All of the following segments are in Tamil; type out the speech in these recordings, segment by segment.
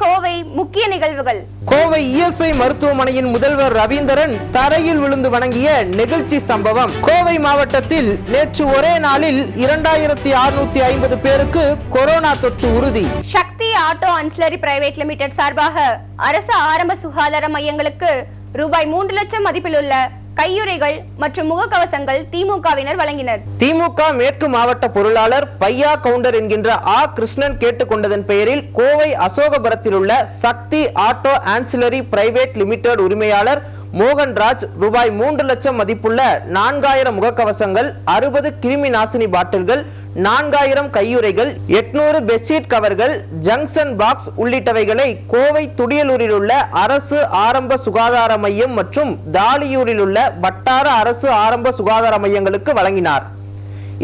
கோவை முக்கிய நிகழ்வுகள். கோவை இஎஸ்ஐ மருத்துவமனையின் முதல்வர் ரவீந்திரன் தரையில் விழுந்து வணங்கிய நெகிழ்ச்சி சம்பவம். கோவை மாவட்டத்தில் நேற்று ஒரே நாளில் இரண்டாயிரத்தி அறுநூத்தி ஐம்பது பேருக்கு கொரோனா தொற்று உறுதி. Shakti auto ancillary private limited சார்பாக அரசு ஆரம்ப சுகாதார மையங்களுக்கு ரூபாய் மூன்று லட்சம் மதிப்பிலுள்ள கையுறைகள் மற்றும் முகக்கவசங்கள் திமுகவினர் வழங்கினர். திமுக மேற்கு மாவட்ட பொருளாளர் பையா கவுண்டர் என்கின்ற ஆ. கிருஷ்ணன் கேட்டுக்கொண்டதன் பெயரில் கோவை அசோகபுரத்தில் உள்ள Shakti auto ancillary private limited உரிமையாளர் மோகன்ராஜ் ரூபாய் மூன்று லட்சம் மதிப்புள்ள நான்காயிரம் முகக்கவசங்கள் அறுபது கிருமி நாசினி பாட்டில்கள் நான்காயிரம் கையுறைகள் எட்நூறு பெட்ஷீட் கவர்கள் ஜங்ஷன் பாக்ஸ் உள்ளிட்டவைகளை கோவை துடியலூரில் உள்ள அரசு ஆரம்ப சுகாதார மையம் மற்றும் தாலியூரில் உள்ள வட்டார அரசு ஆரம்ப சுகாதார மையங்களுக்கு வழங்கினார்.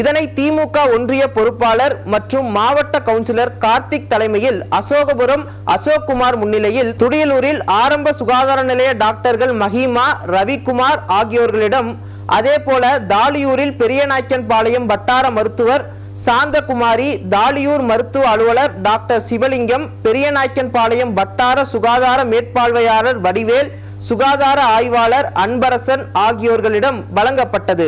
இதனை திமுக ஒன்றிய பொறுப்பாளர் மற்றும் மாவட்ட கவுன்சிலர் கார்த்திக் தலைமையில் அசோகபுரம் அசோக்குமார் முன்னிலையில் துடியலூரில் ஆரம்ப சுகாதார நிலைய டாக்டர்கள் மஹிமா ரவிக்குமார் ஆகியோர்களிடம் அதே போல தாலியூரில் பெரியநாய்க்கன் பாளையம் வட்டார மருத்துவர் சாந்தகுமாரி தாலியூர் மருத்துவ அலுவலர் டாக்டர் சிவலிங்கம் பெரியநாய்க்கன் பாளையம் வட்டார சுகாதார மேற்பார்வையாளர் வடிவேல் சுகாதார ஆய்வாளர் அன்பரசன் ஆகியோர்களிடம் வழங்கப்பட்டது.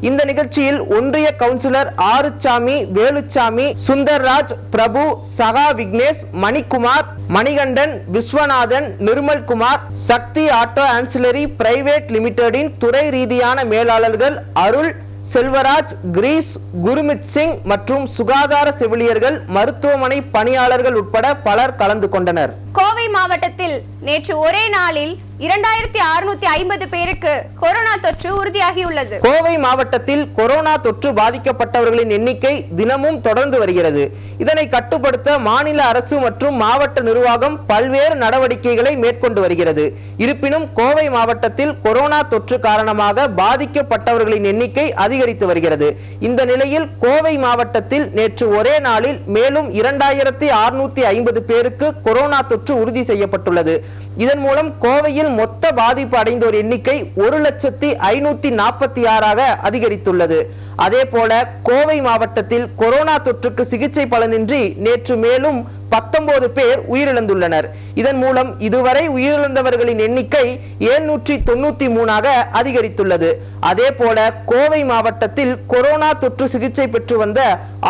இந்த நிகழ்ச்சியில் ஒன்றிய councillor Aruchami Veluchami Sundarraj Prabhu Saga Vignesh Manikumar Manikandan Viswanathan Nirmalkumar Shakti auto ancillary private லிமிடெடின் துறை ரீதியான மேலாளர்கள் அருள் செல்வராஜ் கிரீஸ் குருமித் சிங் மற்றும் சுகாதார செவிலியர்கள் மருத்துவமனை பணியாளர்கள் உட்பட பலர் கலந்து கொண்டனர். கோவை மாவட்டத்தில் நேற்று ஒரே நாளில் இரண்டாயிரத்தி அறுநூத்தி ஐம்பது பேருக்கு கொரோனா தொற்று உறுதியாகியுள்ளது. கோவை மாவட்டத்தில் கொரோனா தொற்று பாதிக்கப்பட்டவர்களின் எண்ணிக்கை தினமும் தொடர்ந்து வருகிறது. இதனை கட்டுப்படுத்த மாநில அரசு மற்றும் மாவட்ட நிர்வாகம் பல்வேறு நடவடிக்கைகளை மேற்கொண்டு வருகிறது. இருப்பினும் கோவை மாவட்டத்தில் கொரோனா தொற்று காரணமாக பாதிக்கப்பட்டவர்களின் எண்ணிக்கை அதிகரித்து வருகிறது. இந்த நிலையில் கோவை மாவட்டத்தில் நேற்று ஒரே நாளில் மேலும் இரண்டாயிரத்தி அறுநூத்தி ஐம்பது பேருக்கு கொரோனா தொற்று உறுதி செய்யப்பட்டுள்ளது. இதன் மூலம் கோவையில் மொத்த பாதிப்பு அடைந்தோர் எண்ணிக்கை ஒரு லட்சத்தி ஐநூத்தி நாற்பத்தி ஆறாக அதிகரித்துள்ளது. அதே போல கோவை மாவட்டத்தில் கொரோனா தொற்றுக்கு சிகிச்சை பலனின்றி நேற்று மேலும் பத்தொன்பது பேர் உயிரிழந்துள்ளனர். இதன் மூலம் இதுவரை உயிரிழந்தவர்களின் எண்ணிக்கை எழுநூற்றி தொண்ணூத்தி மூணாக அதிகரித்துள்ளது. அதே போல கோவை மாவட்டத்தில் கொரோனா தொற்று சிகிச்சை பெற்று வந்த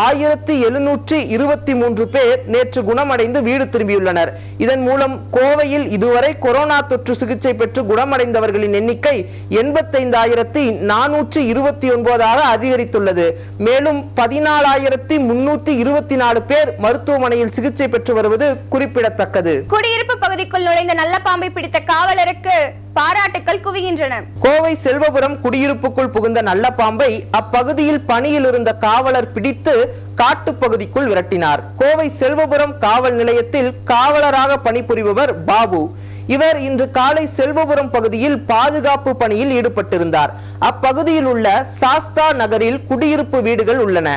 ஆயிரத்தி எழுநூற்றி இருபத்தி மூன்று பேர் நேற்று குணமடைந்து வீடு திரும்பியுள்ளனர். இதன் மூலம் கோவையில் இதுவரை கொரோனா தொற்று சிகிச்சை பெற்று குணமடைந்தவர்களின் எண்ணிக்கை எண்பத்தைந்தாயிரத்தி நானூற்றி இருபத்தி ஒன்பதாக அதிகரித்துள்ளது. மேலும் பதினாலாயிரத்தி முன்னூத்தி இருபத்தி நாலு பேர் மருத்துவமனையில் சிகிச்சை பெற்று வருவது குறிப்பிடத்தக்கது. குடியிருப்பு பகுதிக்குள் நுழைந்த நல்ல பாம்பை பிடித்த காவலருக்கு பாராட்டுக்கள் குவிகின்றன. கோவை செல்வபுரம் குடியிருப்புக்குள் புகுந்த நல்ல பாம்பை அப்பகுதியில் பணியில் இருந்த காவலர் பிடித்து காட்டுப்பகுதிக்குள் விரட்டினார். கோவை செல்வபுரம் காவல் நிலையத்தில் காவலராக பணிபுரிபவர் பாபு. இவர் இன்று காலை செல்வபுரம் பகுதியில் பாதுகாப்பு பணியில் ஈடுபட்டிருந்தார். அப்பகுதியில் உள்ள சாஸ்தா நகரில் குடியிருப்பு வீடுகள் உள்ளன.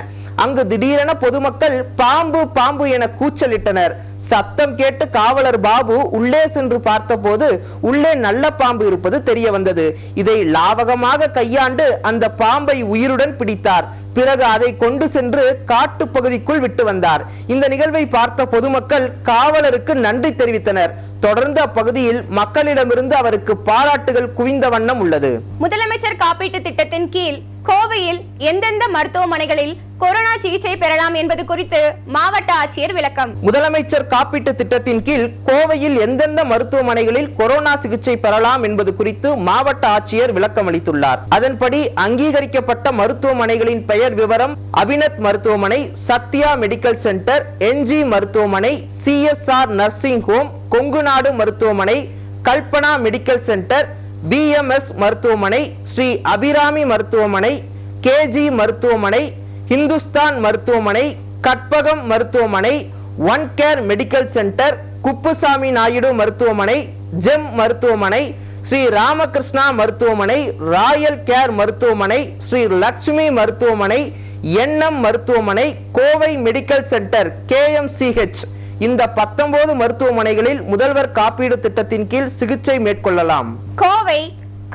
அங்கு திடீரென பொதுமக்கள் பாம்பு பாம்பு என கூச்சலிட்டனர். சத்தம் கேட்டு காவலர் பாபு உள்ளே சென்று பார்த்தபோது உள்ளே நல்ல பாம்பு இருப்பது தெரிய வந்தது இதை லாவகமாக கையாண்டு அந்த பாம்பை உயிருடன் பிடித்தார். பிறகு அதை கொண்டு சென்று காட்டு பகுதிக்குள் விட்டு வந்தார். இந்த நிகழ்வை பார்த்த பொதுமக்கள் காவலருக்கு நன்றி தெரிவித்தனர். தொடர்ந்து அப்பகுதியில் மக்களிடமிருந்து அவருக்கு பாராட்டுகள் குவிந்த வண்ணம் உள்ளது. முதலமைச்சர் காப்பீட்டு திட்டத்தின் கீழ் கோவையில் எந்தெந்த மருத்துவமனைகளில் கொரோனா சிகிச்சை பெறலாம் என்பது குறித்து மாவட்ட ஆட்சியர் விளக்கம். முதலமைச்சர் காப்பீட்டு திட்டத்தின் கீழ் கோவையில் எந்தெந்த மருத்துவமனைகளில் கொரோனா சிகிச்சை பெறலாம் என்பது குறித்து மாவட்ட ஆட்சியர் விளக்கம் அளித்துள்ளார். அதன்படி அங்கீகரிக்கப்பட்ட மருத்துவமனைகளின் பெயர் விவரம் அபினத் மருத்துவமனை சத்யா மெடிக்கல் சென்டர் என்ஜி மருத்துவமனை சிஎஸ்ஆர் நர்சிங் ஹோம் கொங்குநாடு மருத்துவமனை கல்பனா மெடிக்கல் சென்டர் பிஎம்எஸ் மருத்துவமனை ஸ்ரீ அபிராமி மருத்துவமனை கேஜி மருத்துவமனை ஹிந்துஸ்தான் மருத்துவமனை கற்பகம் மருத்துவமனை one care medical centre Kuppusamy Naidu மருத்துவமனை ஜெம் மருத்துவமனை ஸ்ரீ ராமகிருஷ்ணா மருத்துவமனை ராயல் கேர் மருத்துவமனை ஸ்ரீ லட்சுமி மருத்துவமனை எண்ணம் மருத்துவமனை கோவை மெடிக்கல் சென்டர் கேஎம்சிஹெச் இந்த பத்தொன்பது மருத்துவமனைகளில் முதல்வர் காப்பீடு திட்டத்தின் கீழ் சிகிச்சை மேற்கொள்ளலாம். கோவை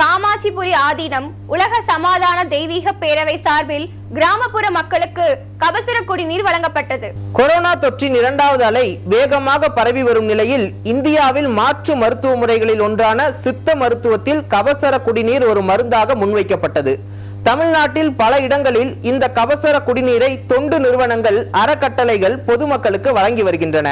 காமாட்சிபுரி ஆதீனம் உலக சமாதான தெய்வீக பேரவை சார்பில் கிராமப்புற மக்களுக்கு கபசுர குடிநீர் வழங்கப்பட்டது. கொரோனா தொற்றின் இரண்டாவது அலை வேகமாக பரவி வரும் நிலையில் இந்தியாவில் மாற்று மருத்துவ முறைகளில் ஒன்றான சித்த மருத்துவத்தில் கபசர குடிநீர் ஒரு மருந்தாக முன்வைக்கப்பட்டது. தமிழ்நாட்டில் பல இடங்களில் இந்த கபசர குடிநீரை தொண்டு நிறுவனங்கள் அறக்கட்டளைகள் பொதுமக்களுக்கு வழங்கி வருகின்றன.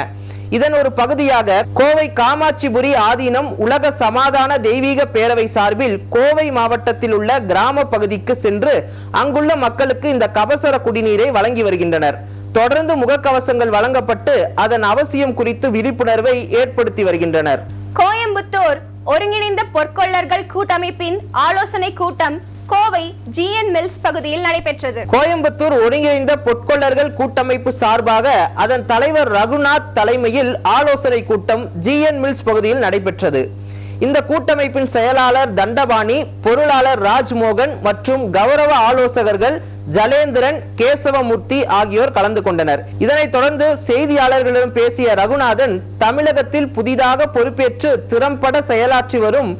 இதன் ஒரு பகுதியாக கோவை காமாட்சிபுரி ஆதீனம் உலக சமாதான தெய்வீக பேரவை சார்பில் கோவை மாவட்டத்தில் உள்ள கிராம பகுதிக்கு சென்று அங்குள்ள மக்களுக்கு இந்த கபசர குடிநீரை வழங்கி வருகின்றனர். தொடர்ந்து முகக்கவசங்கள் வழங்கப்பட்டு அதன் அவசியம் குறித்து விழிப்புணர்வை ஏற்படுத்தி வருகின்றனர். கோயம்புத்தூர் ஒருங்கிணைந்த பொற்கொள்ளர்கள் கூட்டமைப்பின் ஆலோசனை கூட்டம் கோவை ஜிஎன் மில்ஸ் பகுதியில் நடைபெற்றது. கோயம்புத்தூர் ஒருங்கிணைந்த பொற்கொள்ளர்கள் கூட்டமைப்பு சார்பாக அதன் தலைவர் ரகுநாத் தலைமையில் ஆலோசனை கூட்டம் ஜிஎன் மில்ஸ் பகுதியில் நடைபெற்றது. இந்த கூட்டமைப்பின் செயலாளர் தண்டபாணி பொருளாளர் ராஜ்மோகன் மற்றும் கௌரவ ஆலோசகர்கள் ஜலேந்திரன் கேசவமூர்த்தி ஆகியோர் கலந்து கொண்டனர். இதனைத் தொடர்ந்து செய்தியாளர்களிடம் பேசிய ரகுநாதன் தமிழகத்தில் புதிதாக பொறுப்பேற்று திறம்பட செயலாற்றி வரும்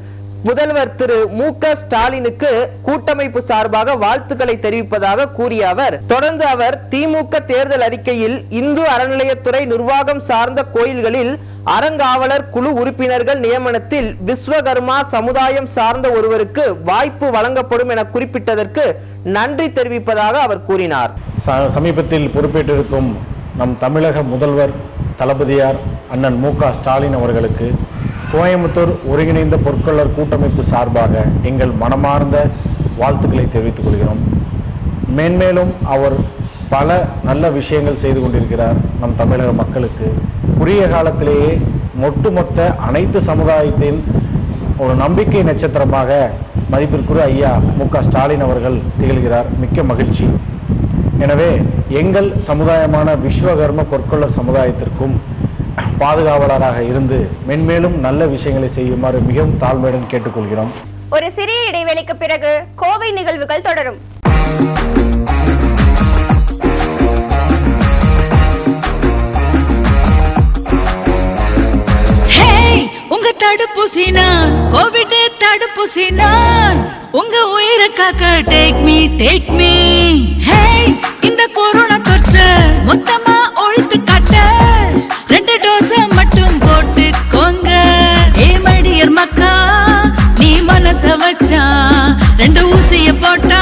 முதல்வர் திரு மு க ஸ்டாலினுக்கு கூட்டமைப்பு சார்பாக வாழ்த்துக்களை தெரிவிப்பதாக கூறிய அவர் தொடர்ந்து அவர் திமுக தேர்தல் அறிக்கையில் இந்து அறநிலையத்துறை நிர்வாகம் சார்ந்த கோயில்களில் அறங்காவலர் குழு உறுப்பினர்கள் நியமனத்தில் விஸ்வகர்மா சமுதாயம் சார்ந்த ஒருவருக்கு வாய்ப்பு வழங்கப்படும் என குறிப்பிட்டதற்கு நன்றி தெரிவிப்பதாக அவர் கூறினார். ச- சமீபத்தில் பொறுப்பேற்றிருக்கும் நம் தமிழக முதல்வர் தளபதியார் அண்ணன் மு க ஸ்டாலின் அவர்களுக்கு கோயம்புத்தூர் ஒருங்கிணைந்த பொற்கொள்ளர் கூட்டமைப்பு சார்பாக எங்கள் மனமார்ந்த வாழ்த்துக்களை தெரிவித்துக் கொள்கிறோம். மேன்மேலும் அவர் பல நல்ல விஷயங்கள் செய்து கொண்டிருக்கிறார் நம் தமிழக மக்களுக்கு. குறுகிய காலத்திலேயே ஒட்டுமொத்த அனைத்து சமுதாயத்தின் ஒரு நம்பிக்கை நட்சத்திரமாக மதிப்பிற்குரிய ஐயா மு க ஸ்டாலின் அவர்கள் திகழ்கிறார். மிக்க மகிழ்ச்சி. எனவே எங்கள் சமுதாயமான விஸ்வகர்ம பொற்கொள்ளர் சமுதாயத்திற்கும் பாதுகாவலராக இருந்து மென்மேலும் நல்ல விஷயங்களை செய்யுமாறு மிகவும் தாழ்மையுடன் கேட்டுக்கொள்கிறோம். ஒரு சிறிய இடைவெளிக்கு பிறகு கோவை நிகழ்வுகள் தொடரும். உங்க தடுப்பூசி நான் கோவிட் தடுப்பூசி நான் உங்க உயிரை காக்க டேக் மீ டேக் மீ இந்த கொரோனா தொற்று மொத்தமா ஒழித்து காட்ட. ரெண்டு டோஸ் மட்டும் போட்டுக்கோங்க. ஏ மடியர் மக்கா நீ மனச வச்சா ரெண்டு ஊசிய போட்டா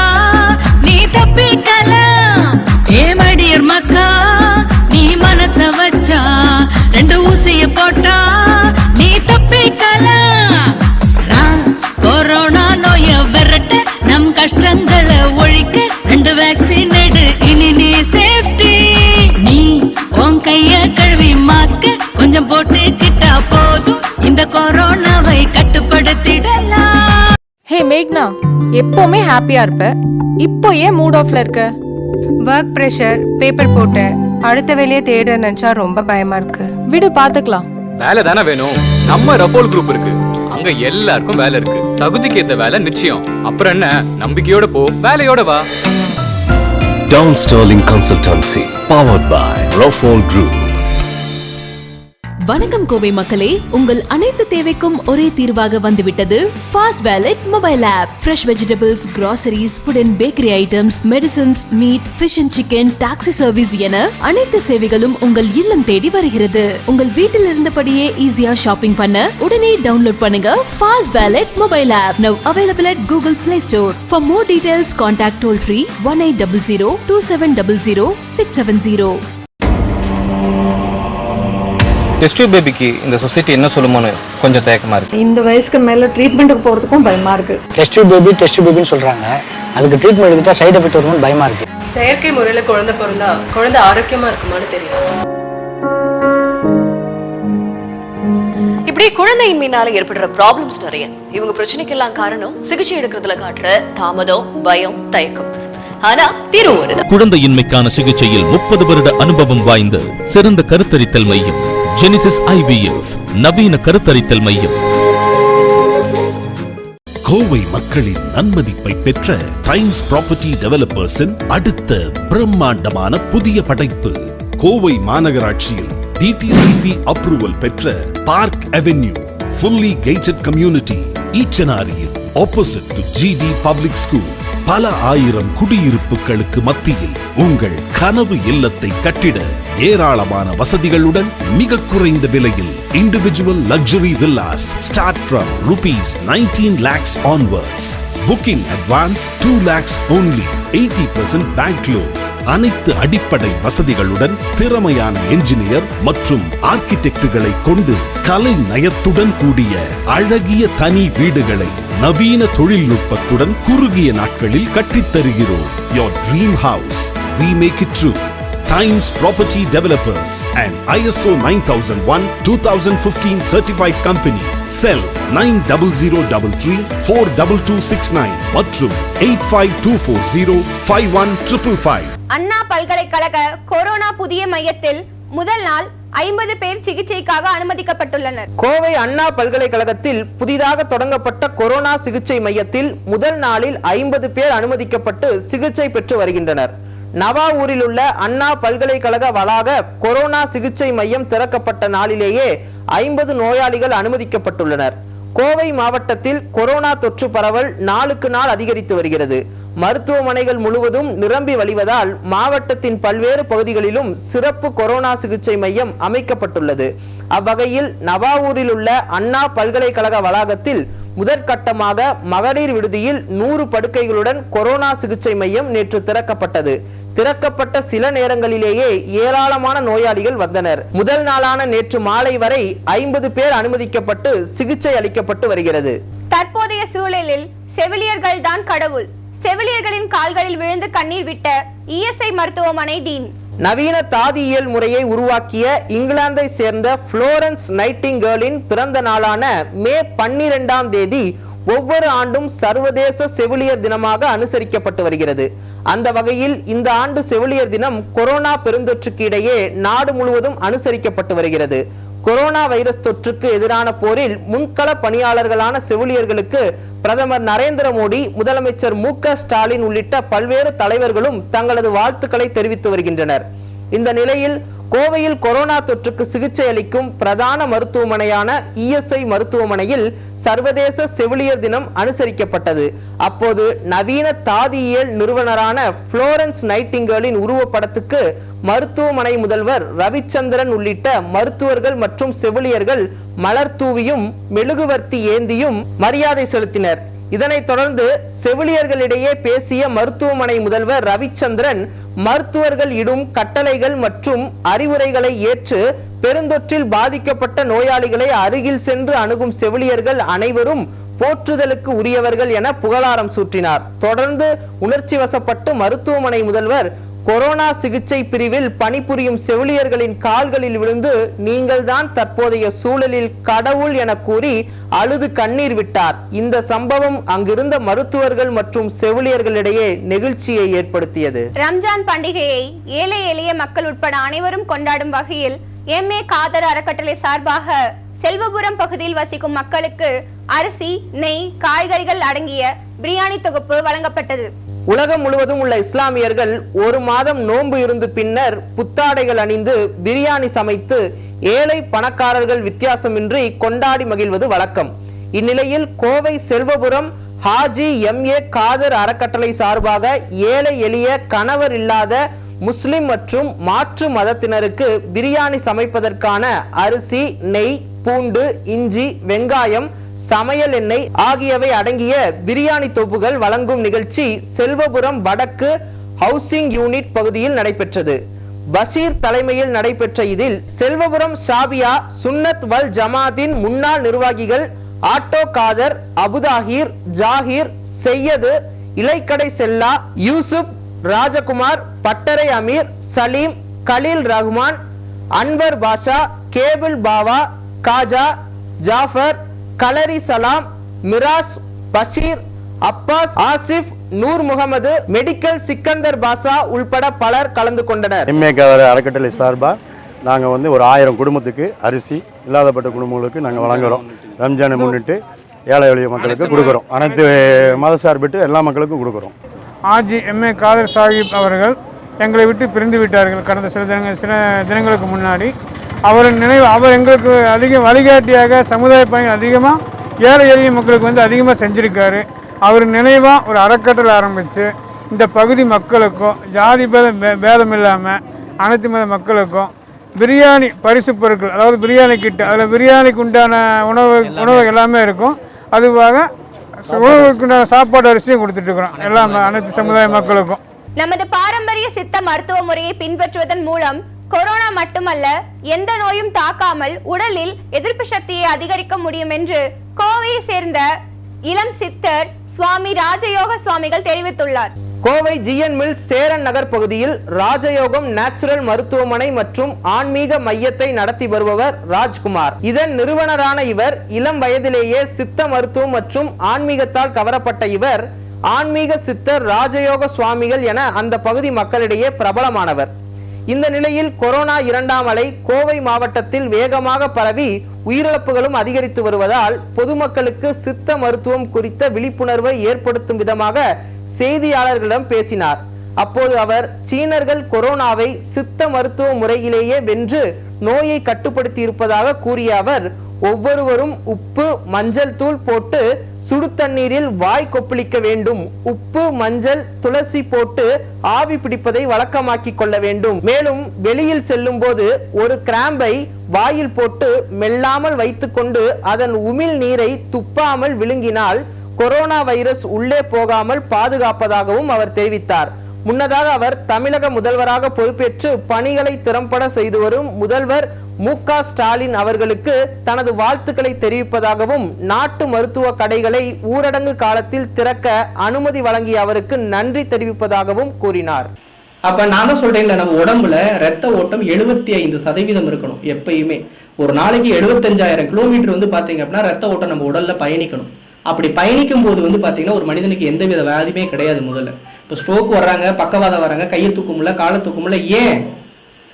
இந்த கொரோனாவை கட்டுப்படுத்திடலாம். ஹே மேக்னா எப்பவுமே ஹாப்பியா இருப்ப? இப்போ ஏன் மூட் ஆஃப்ல இருக்க? ஒர்க் ப்ரெஷர் பேப்பர் போட்டேன் அடுத்த வேலையை தேட நினைச்சா ரொம்ப பயமா இருக்கு. விடு பாத்துக்கலாம். வேலை தானே வேணும். நம்ம ரஃபோல் குரூப் இருக்கு. அங்க எல்லாருக்கும் வேலை இருக்கு. தகுதிக்கு ஏத்த வேலை நிச்சயம். அப்புறம் என்ன? நம்பிக்கையோட போ வேலையோட வா. Down Sterling Consultancy, powered by Rofol Group. வணக்கம் கோவை மக்களே. உங்கள் அனைத்து தேவைக்கும் ஒரே தீர்வாக வந்துவிட்டது fast wallet mobile app fresh vegetables groceries food and bakery items medicines meat fish and chicken taxi service என அனைத்து சேவைகளும் உங்கள் இல்லம் தேடி வருகிறது. உங்கள் வீட்டில் இருந்தபடியே ஈஸியா ஷாப்பிங் பண்ண உடனே டவுன்லோட் பண்ணுங்க fast wallet mobile app now available at Google Play Store for more details contact toll free one eight double zero two seven double zero six seven zero test பேபிக்கு இந்த சொசைட்டி என்ன சொல்லுமோன்னு கொஞ்சம் தயக்கமா இருக்கு. இந்த வயசுக்கு மேல ட்ரீட்மெண்ட்டுக்கு போறதுக்கும் பயமா இருக்கு. டெஸ்ட் பேபி டெஸ்ட் பேபின்னு சொல்றாங்க. அதுக்கு ட்ரீட்மெண்ட் எடுத்துட்டா சைடு எஃபெக்ட் வரும்னு பயமா இருக்கு. செயற்கை முறையில குழந்தை பிறந்தா குழந்தை ஆரோக்கியமா இருக்குமான்னு தெரியும் இப்படி குழந்தையின்மையினால ஏற்படுற ப்ராப்ளம்ஸ் நிறைய. இவங்க பிரச்சனைக்கெல்லாம் காரணம் சிகிச்சை எடுக்கிறதுல காட்டுற தாமதம் பயம் தயக்கம். ஆனா தீர்வு வருது குழந்தையின்மைக்கான சிகிச்சையில் முப்பது வருட அனுபவம் வாய்ந்த சிறந்த கருத்தரித்தல் மையம். ஜெனிசிஸ் ஐவிஎஃப் நவீன கருத்தரித்தல் மையம். கோவை மக்களின் நன்மதிப்பை பெற்ற டைம்ஸ் ப்ராப்பர்ட்டி டெவலப்பர்ஸின் அடுத்த பிரம்மாண்டமான புதிய படைப்பு கோவை மாநகராட்சியில் டிடிசிபி அப்ரூவல் பெற்ற park avenue fully gated community ஈச்சனாரியில் opposite to GD public school பல ஆயிரம் குடியிருப்புகளுக்கு மத்தியில் உங்கள் கனவு இல்லத்தை கட்டிட ஏராளமான வசதிகளுடன் மிக குறைந்த விலையில் individual luxury villas start from rupees nineteen lakhs onwards booking advance two lakhs only eighty percent bank loan அனைத்து அடிப்படை வசதிகளுடன் திறமையான என்ஜினியர் மற்றும் ஆர்கிடெக்டுகளை கொண்டு கலை நயத்துடன் கூடிய அழகிய தனி வீடுகளை நவீன தொழில்நுட்பத்துடன் குறுகிய நாட்களில் கட்டித் தருகிறோம் Your dream house we make it true Times Property Developers and ISO 9001 2015 certified company cell 90033 42269 மற்றும் 85240 51555 அண்ணா பல்கலைக்கழக கொரோனா புதிய மையத்தில் முதல் நாள் ஐம்பது பேர் சிகிச்சைக்காக அனுமதிக்கப்பட்டுள்ளனர். கோவை அண்ணா பல்கலைக்கழகத்தில் புதிதாக தொடங்கப்பட்ட கொரோனா சிகிச்சை மையத்தில் முதல் நாளில் ஐம்பது பேர் அனுமதிக்கப்பட்டு சிகிச்சை பெற்று வருகின்றனர். நவாவூரில் உள்ள அண்ணா பல்கலைக்கழக வளாக கொரோனா சிகிச்சை மையம் திறக்கப்பட்ட நாளிலேயே ஐம்பது நோயாளிகள் அனுமதிக்கப்பட்டுள்ளனர். கோவை மாவட்டத்தில் கொரோனா தொற்று பரவல் நாளுக்கு நாள் அதிகரித்து வருகிறது. மருத்துவமனைகள் முழுவதும் நிரம்பி வழிவதால் மாவட்டத்தின் பல்வேறு பகுதிகளிலும் சிறப்பு கொரோனா சிகிச்சை மையம் அமைக்கப்பட்டுள்ளது. அவ்வகையில் நவாவூரில் உள்ள அண்ணா பல்கலைக்கழக வளாகத்தில் முதற்கட்டமாக மகளிர் விடுதியில் நூறு படுக்கைகளுடன் கொரோனா சிகிச்சை மையம் நேற்று திறக்கப்பட்டது. திறக்கப்பட்ட சில நேரங்களிலேயே ஏராளமான நோயாளிகள் வந்தனர். முதல் நாளான நேற்று மாலை வரை ஐம்பது பேர் அனுமதிக்கப்பட்டு சிகிச்சை அளிக்கப்பட்டு வருகிறது. தற்போதைய சூழலில் செவிலியர்கள் தான் கடவுள். செவிலியர்களின் கால்களில் விழுந்து கண்ணீர் விட்ட இஎஸ்ஐ மருத்துவமனை டீன். நவீன தாதியியல் முறையை உருவாக்கிய இங்கிலாந்தை சேர்ந்த புளோரன்ஸ் நைட்டிங்கேர்லின் பிறந்த நாளான மே பன்னிரெண்டாம் தேதி ஒவ்வொரு ஆண்டும் சர்வதேச செவிலியர் தினமாக அனுசரிக்கப்பட்டு வருகிறது. அந்த வகையில் இந்த ஆண்டு செவிலியர் தினம் கொரோனா பெருந்தொற்றுக்கு இடையே நாடு முழுவதும் அனுசரிக்கப்பட்டு வருகிறது. கொரோனா வைரஸ் தொற்றுக்கு எதிரான போரில் முன்கள பணியாளர்களான செவிலியர்களுக்கு பிரதமர் நரேந்திர மோடி முதலமைச்சர் மு க ஸ்டாலின் உள்ளிட்ட பல்வேறு தலைவர்களும் தங்களது வாழ்த்துக்களை தெரிவித்து வருகின்றனர். இந்த நிலையில் கோவையில் கொரோனா தொற்றுக்கு சிகிச்சை அளிக்கும் பிரதான மருத்துவமனையான இஎஸ்ஐ மருத்துவமனையில் சர்வதேச செவிலியர் தினம் அனுசரிக்கப்பட்டது. அப்போது நவீன தாதியியல் நிறுவனரான புளோரன்ஸ் நைட்டிங்கேலின் உருவப்படத்துக்கு மருத்துவமனை முதல்வர் ரவிச்சந்திரன் உள்ளிட்ட மருத்துவர்கள் மற்றும் செவிலியர்கள் மலர் தூவியும் மெழுகுவர்த்தி ஏந்தியும் மரியாதை செலுத்தினர். இதனைத் தொடர்ந்து செவிலியர்களிடையே பேசிய மருத்துவமனை முதல்வர் ரவிச்சந்திரன் மருத்துவர்கள் இடும் கட்டளைகள் மற்றும் அறிவுரைகளை ஏற்று பெருந்தொற்றில் பாதிக்கப்பட்ட நோயாளிகளை அருகில் சென்று அணுகும் செவிலியர்கள் அனைவரும் போற்றுதலுக்கு உரியவர்கள் என புகழாரம் சூட்டினார். தொடர்ந்து உணர்ச்சி வசப்பட்டு மருத்துவமனை முதல்வர் கொரோனா சிகிச்சை பிரிவில் பணிபுரியும் செவிலியர்களின் கால்களில் விழுந்து நீங்கள்தான் தற்போதைய சூழலில் கடவுள் என கூறி அழுது கண்ணீர் விட்டார். இந்த சம்பவம் அங்கிருந்த மருத்துவர்கள் மற்றும் செவிலியர்களிடையே நெகிழ்ச்சியை ஏற்படுத்தியது. ரம்ஜான் பண்டிகையை ஏழை எளிய மக்கள் உட்பட அனைவரும் கொண்டாடும் வகையில் எம்ஏ காதர் அறக்கட்டளை சார்பாக செல்வபுரம் பகுதியில் வசிக்கும் மக்களுக்கு அரிசி நெய் காய்கறிகள் அடங்கிய பிரியாணி தொகுப்பு வழங்கப்பட்டது. உலகம் முழுவதும் உள்ள இஸ்லாமியர்கள் ஒரு மாதம் நோன்பு இருந்து பின்னர் புத்தாடைகள் அணிந்து பிரியாணி சமைத்து ஏழை பணக்காரர்கள் வித்தியாசமின்றி கொண்டாடி மகிழ்வது வழக்கம். இந்நிலையில் கோவை செல்வபுரம் ஹாஜி எம் ஏ காதர் அறக்கட்டளை சார்பாக ஏழை எளிய கணவர் இல்லாத முஸ்லிம் மற்றும் மாற்று மதத்தினருக்கு பிரியாணி சமைப்பதற்கான அரிசி நெய் பூண்டு இஞ்சி வெங்காயம் சமையல் எண்ணெய் ஆகியவை அடங்கிய பிரியாணி தொப்புகள் வழங்கும் நிகழ்ச்சி செல்வபுரம் வடக்கு ஹவுசிங் யூனிட் பகுதியில் நடைபெற்றது. பஷீர் தலைமையில் நடைபெற்ற இதில் செல்வபுரம் ஷாபியா சுன்னத் வல் ஜமாத்தின் முன்னாள் நிர்வாகிகள் ஆட்டோ காதர் அபுதாஹிர் ஜாகிர் செய்யது இலைக்கடை செல்லா யூசுப் ராஜகுமார் பட்டறை அமீர் சலீம் கலீல் ரஹ்மான் அன்வர் பாஷா கேபிள் பாவா காஜா ஜாஃபர் கலரி சலாம் மிராஸ் பஷீர் அப்பாஸ் ஆசிப் நூர் முகமது மெடிக்கல் சிக்கந்தர் பாஷா உள்பட பலர் கலந்து கொண்டனர். எம்ஏ கவர் அறக்கட்டளை சார்பாக நாங்கள் வந்து ஒரு ஆயிரம் குடும்பத்துக்கு அரிசி இல்லாதப்பட்ட குடும்பங்களுக்கு நாங்கள் வழங்குறோம். ரம்ஜானை முன்னிட்டு ஏழை எளிய மக்களுக்கு கொடுக்குறோம். அனைத்து மத சார்பிட்டு எல்லா மக்களுக்கும் கொடுக்குறோம். ஆஜி எம்ஏ காதர் சாஹிப் அவர்கள் எங்களை விட்டு பிரிந்து விட்டார்கள் கடந்த சில தினங்கள் சில தினங்களுக்கு முன்னாடி. அவரின் நினைவு அவர் எங்களுக்கு அதிக வழிகாட்டியாக சமுதாய பணி அதிகமாக ஏழை எளிய மக்களுக்கு வந்து அதிகமாக செஞ்சுருக்காரு. அவர் நினைவாக ஒரு அறக்கட்டளை ஆரம்பித்து இந்த பகுதி மக்களுக்கும் ஜாதி பேதம் பேதம் இல்லாமல் அனைத்து மத மக்களுக்கும் பிரியாணி பரிசு பொருட்கள் அதாவது பிரியாணி கிட்ட அதில் பிரியாணிக்கு உண்டான உணவு உணவு எல்லாமே இருக்கும். அதுவாக உணவுக்கு உண்டான சாப்பாடு அரிசியும் கொடுத்துட்ருக்குறோம் எல்லா ம- அனைத்து சமுதாய மக்களுக்கும். நமது பாரம்பரிய சித்த மருத்துவ முறையை பின்பற்றுவதன் மூலம் கொரோனா மட்டுமல்ல எந்த நோயும் தாக்காமல் உடலில் எதிர்ப்பு சக்தியை அதிகரிக்க முடியும் என்று கோவையை சேர்ந்த இளம் சித்தர் சுவாமி ராஜயோக சுவாமிகள் தெரிவித்துள்ளார். கோவை ஜிஎன் மில் சேரன் நகர் பகுதியில் ராஜயோகம் நேச்சுரல் மருத்துவமனை மற்றும் ஆன்மீக மையத்தை நடத்தி வருபவர் ராஜ்குமார். இதன் நிறுவனரான இவர் இளம் வயதிலேயே சித்த மருத்துவம் மற்றும் ஆன்மீகத்தால் கவரப்பட்ட இவர் ஆன்மீக சித்தர் ராஜயோக சுவாமிகள் என அந்த பகுதி மக்களிடையே பிரபலமானவர். இந்த நிலையில் கொரோனா இரண்டாம் அலை கோவை மாவட்டத்தில் வேகமாக பரவி உயிரிழப்புகளும் அதிகரித்து வருவதால் பொதுமக்களுக்கு சித்த மருத்துவம் குறித்த விழிப்புணர்வை ஏற்படுத்தும் விதமாக செய்தியாளர்களிடம் பேசினார். அப்போது அவர் சீனர்கள் கொரோனாவை சித்த மருத்துவ முறையிலேயே வென்று நோயை கட்டுப்படுத்தி இருப்பதாக கூறிய அவர் ஒவ்வொருவரும் உப்பு மஞ்சள் தூள் போட்டு சுடு தண்ணீரில் வாய் கொப்பளிக்க வேண்டும். உப்பு மஞ்சள் துளசி போட்டு ஆவி பிடிப்பதை வழக்கமாக்கிக் கொள்ள வேண்டும். மேலும் வெளியில் செல்லும் போது ஒரு கிராம்பை வாயில் போட்டு மெல்லாமல் வைத்துக்கொண்டு அதன் உமிழ் நீரை துப்பாமல் விழுங்கினால் கொரோனா வைரஸ் உள்ளே போகாமல் பாதுகாப்பதாகவும் அவர் தெரிவித்தார். முன்னதாக அவர் தமிழக முதல்வராக பொறுப்பேற்று பணிகளை திறம்பட செய்து வரும் முதல்வர் மு க. ஸ்டாலின் அவர்களுக்கு தனது வாழ்த்துக்களை தெரிவிப்பதாகவும் நாட்டு மருத்துவ கடைகளை ஊரடங்கு காலத்தில் திறக்க அனுமதி வழங்கிய அவருக்கு நன்றி தெரிவிப்பதாகவும் கூறினார். அப்ப நான் தான் சொல்றேன்ல நம்ம உடம்புல ரத்த ஓட்டம் எழுபத்தி ஐந்து சதவீதம் இருக்கணும் எப்பயுமே. ஒரு நாளைக்கு எழுபத்தஞ்சாயிரம் கிலோமீட்டர் வந்து பாத்தீங்க அப்படின்னா ரத்த ஓட்டம் நம்ம உடல்ல பயணிக்கணும். அப்படி பயணிக்கும் போது வந்து பாத்தீங்கன்னா ஒரு மனிதனுக்கு எந்தவித வியாதியுமே கிடையாது முதல்ல. இப்போ ஸ்ட்ரோக் வர்றாங்க பக்கவாதம் வர்றாங்க கையை தூக்க முடியல காலை தூக்க முடியல ஏன்?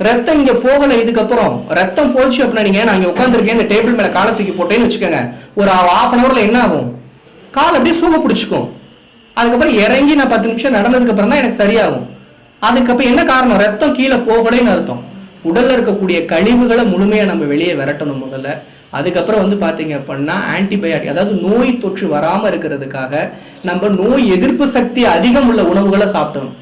ரத்தம் இங்க போகல இதுக்கப்புறம். ரத்தம் போச்சு அப்படின்னா நீங்க நான் இங்க உட்காந்துருக்கேன் இந்த டேபிள் மேல காலை தூக்கி போட்டேன்னு வச்சுக்கோங்க. ஒரு ஹாஃப் அன் ஹவர்ல என்ன ஆகும் கால் அப்படியே சூக பிடிச்சிக்கும். அதுக்கப்புறம் இறங்கி நான் பத்து நிமிஷம் நடந்ததுக்கு அப்புறம் தான் எனக்கு சரியாகும். அதுக்கப்புறம் என்ன காரணம்? ரத்தம் கீழே போகலைன்னு அர்த்தம். உடல்ல இருக்கக்கூடிய கழிவுகளை முழுமையா நம்ம வெளியே விரட்டணும் முதல்ல. அதுக்கப்புறம் வந்து பாத்தீங்க அப்படின்னா ஆன்டிபயாட்டிக் அதாவது நோய் தொற்று வராம இருக்கிறதுக்காக நம்ம நோய் எதிர்ப்பு சக்தி அதிகம் உள்ள உணவுகளை சாப்பிடணும்.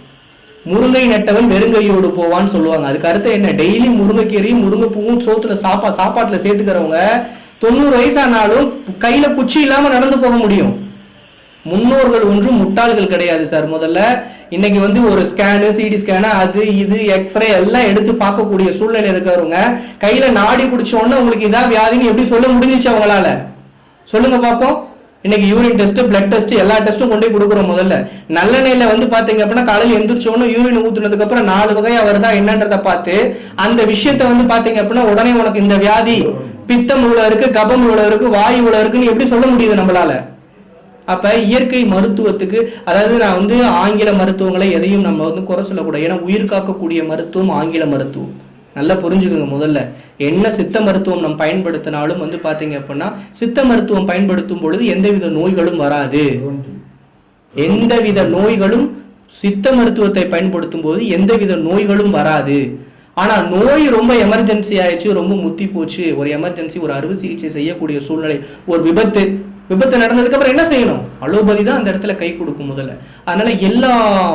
முருங்கை நட்டவன் வெறுங்கையோடு போவான்னு சொல்லுவாங்க. அதுக்கு அடுத்து என்ன? டெய்லி முருங்கைக்கீரையும் முருங்கைப்பூவும் சோத்துல சாப்பா சாப்பாட்டுல சேர்த்துக்கிறவங்க தொண்ணூறு வயசானாலும் கையில குச்சி இல்லாம நடந்து போக முடியும். முன்னோர்கள் ஒன்றும் முட்டாள்கள் கிடையாது சார் முதல்ல. இன்னைக்கு வந்து ஒரு ஸ்கேனு சிடி ஸ்கேனு அது இது எக்ஸ்ரே எல்லாம் எடுத்து பார்க்கக்கூடிய சூழ்நிலை இருக்கிறவங்க கையில நாடி பிடிச்ச உடனே உங்களுக்கு இதான் வியாதின்னு எப்படி சொல்ல முடிஞ்சிச்சு அவங்களால? சொல்லுங்க பார்ப்போம் இன்னைக்கு யூரின் டெஸ்ட் பிளட் டெஸ்ட் எல்லா டெஸ்ட்டும் கொண்டு போய் கொடுக்குறோம் முதல்ல. நல்லெண்ணெயில வந்து பாத்தீங்க அப்படின்னா காலையில் எந்திரிச்சோன்னு யூரின் ஊத்துனதுக்கு அப்புறம் நாலு வகையா வருதா என்னன்றதை பார்த்து அந்த விஷயத்த வந்து பாத்தீங்க அப்படின்னா உடனே உனக்கு இந்த வியாதி பித்தம் உள்ள இருக்கு கபம் உள்ள இருக்கு வாயு உள்ள இருக்குன்னு எப்படி சொல்ல முடியுது நம்மளால? அப்ப இயற்கை மருத்துவத்துக்கு அதாவது நான் வந்து ஆங்கில மருத்துவங்களை எதையும் நம்ம வந்து குறை சொல்லக்கூடாது. ஏன்னா உயிர் காக்கக்கூடிய மருத்துவம் ஆங்கில மருத்துவம். நல்லா புரிஞ்சுக்கோங்க முதல்ல. என்ன சித்த மருத்துவம் நம்ம பயன்படுத்தினாலும் வந்து பாத்தீங்க அப்படின்னா சித்த மருத்துவம் பயன்படுத்தும் பொழுது எந்தவித நோய்களும் வராது. எந்தவித நோய்களும் சித்த மருத்துவத்தை பயன்படுத்தும் போது எந்தவித நோய்களும் வராது. ஆனா நோய் ரொம்ப எமர்ஜென்சி ஆயிடுச்சு ரொம்ப முத்தி போச்சு. ஒரு எமர்ஜென்சி ஒரு அறுவை சிகிச்சை செய்யக்கூடிய சூழ்நிலை ஒரு விபத்து விபத்து நடந்ததுக்கு அப்புறம் என்ன செய்யணும்? அலோபதி தான் அந்த இடத்துல கை கொடுக்கும் முதல்ல. அதனால எல்லா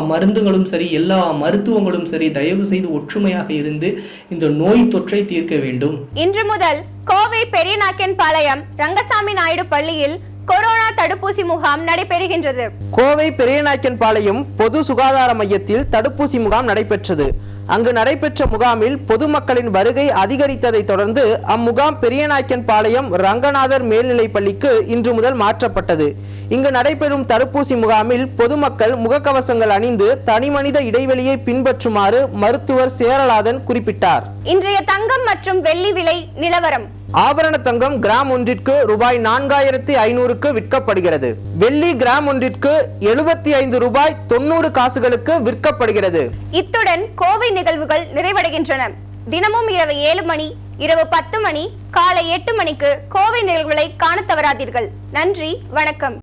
மருந்துகளும் சரி எல்லா மருத்துவங்களும் சரி தயவு செய்து ஒற்றுமையாக இருந்து இந்த நோய் தொற்றை தீர்க்க வேண்டும். இன்று முதல் கோவை பெரியநாயக்கன் பாளையம் ரங்கசாமி நாயுடு பள்ளியில் கொரோனா தடுப்பூசி முகாம் நடைபெறுகின்றது. கோவை பெரியநாயக்கன் பாளையம் பொது சுகாதார மையத்தில் தடுப்பூசி முகாம் நடைபெற்றது. அங்கு நடைபெற்ற முகாமில் பொதுமக்களின் வருகை அதிகரித்ததை தொடர்ந்து அம்முகாம் பெரியநாயக்கன் பாளையம் ரங்கநாதர் மேல்நிலைப் பள்ளிக்கு இன்று முதல் மாற்றப்பட்டது. இங்கு நடைபெறும் தடுப்பூசி முகாமில் பொதுமக்கள் முகக்கவசங்கள் அணிந்து தனிமனித இடைவெளியை பின்பற்றுமாறு மருத்துவர் சேரலாதன் குறிப்பிட்டார். இன்றைய தங்கம் மற்றும் வெள்ளி விலை நிலவரம். ஆபரண தங்கம் கிராம் ஒன்றிற்கு ரூபாய் நான்காயிரத்தி ஐநூறுக்கு விற்கப்படுகிறது. வெள்ளி கிராம் ஒன்றிற்கு எழுபத்தி ஐந்து ரூபாய் தொண்ணூறு காசுகளுக்கு விற்கப்படுகிறது. இத்துடன் கோவை நிகழ்வுகள் நிறைவடைகின்றன. தினமும் இரவு ஏழு மணி இரவு பத்து மணி காலை எட்டு மணிக்கு கோவை நிகழ்வுகளை காண தவறாதீர்கள். நன்றி வணக்கம்.